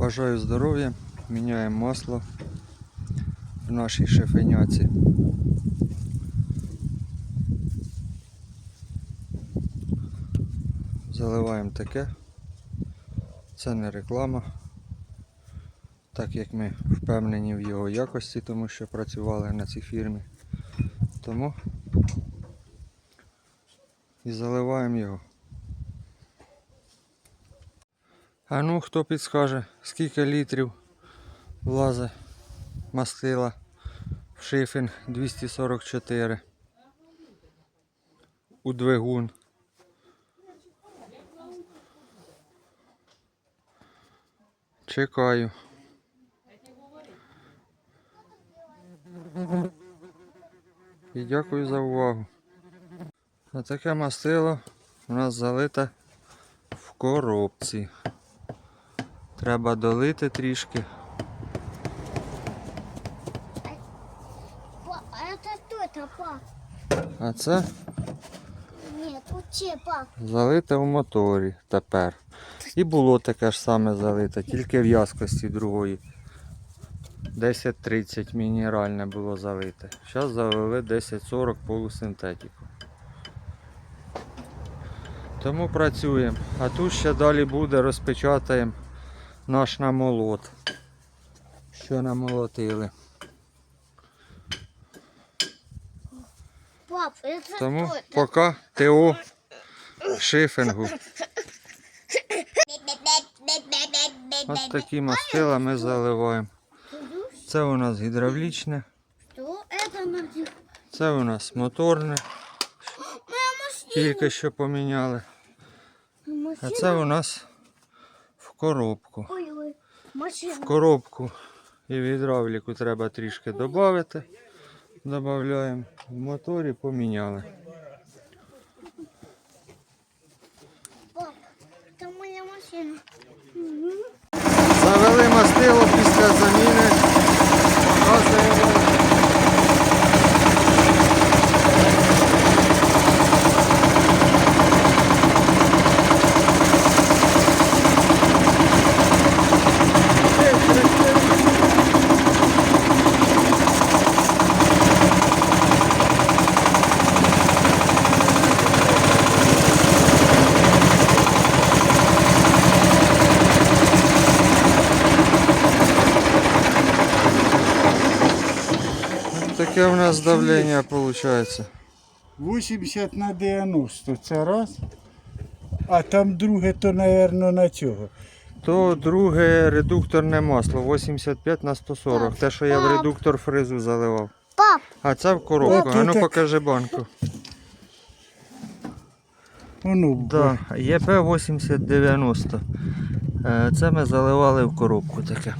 Бажаю здоров'я. Міняємо масло в нашій шифеняці. Заливаємо таке. Це не реклама. Так як ми впевнені в його якості, тому що працювали на цій фірмі. Тому і заливаємо його. А ну хто підскаже, скільки літрів влазить мастила в шифен 244 у двигун. Чекаю. І дякую за увагу. А таке мастило у нас залите в коробці. Треба долити трішки. А это что пап? А це вот че, пап? залите в моторі тепер. І було таке ж саме залите, тільки в в'язкості другої. 10-30 мінеральне було залите. Зараз залили 10-40 полусинтетику. Тому працюємо. А тут ще далі буде, розпечатаємо наш намолот. Що намолотили. Пап, это Тому что это? поки ТО шифингу. Ось такі мастила ми заливаємо. Це у нас гідравлічне, Что это на це у нас моторне, тільки що поміняли. А Машина. це у нас в коробку. В коробку і в гідравліку треба трішки додати. Додаємо. В моторі поміняли. Таке в нас давлення виходить. 80 на 90 це раз. А там друге, то, напевно, на цього. То друге редукторне масло 85 на 140. Те, що я в редуктор фрезу заливав. Пап, А це в коробку. А ну так. покажи банку. Воно Да, ЄП 8090. Е, Це ми заливали в коробку таке.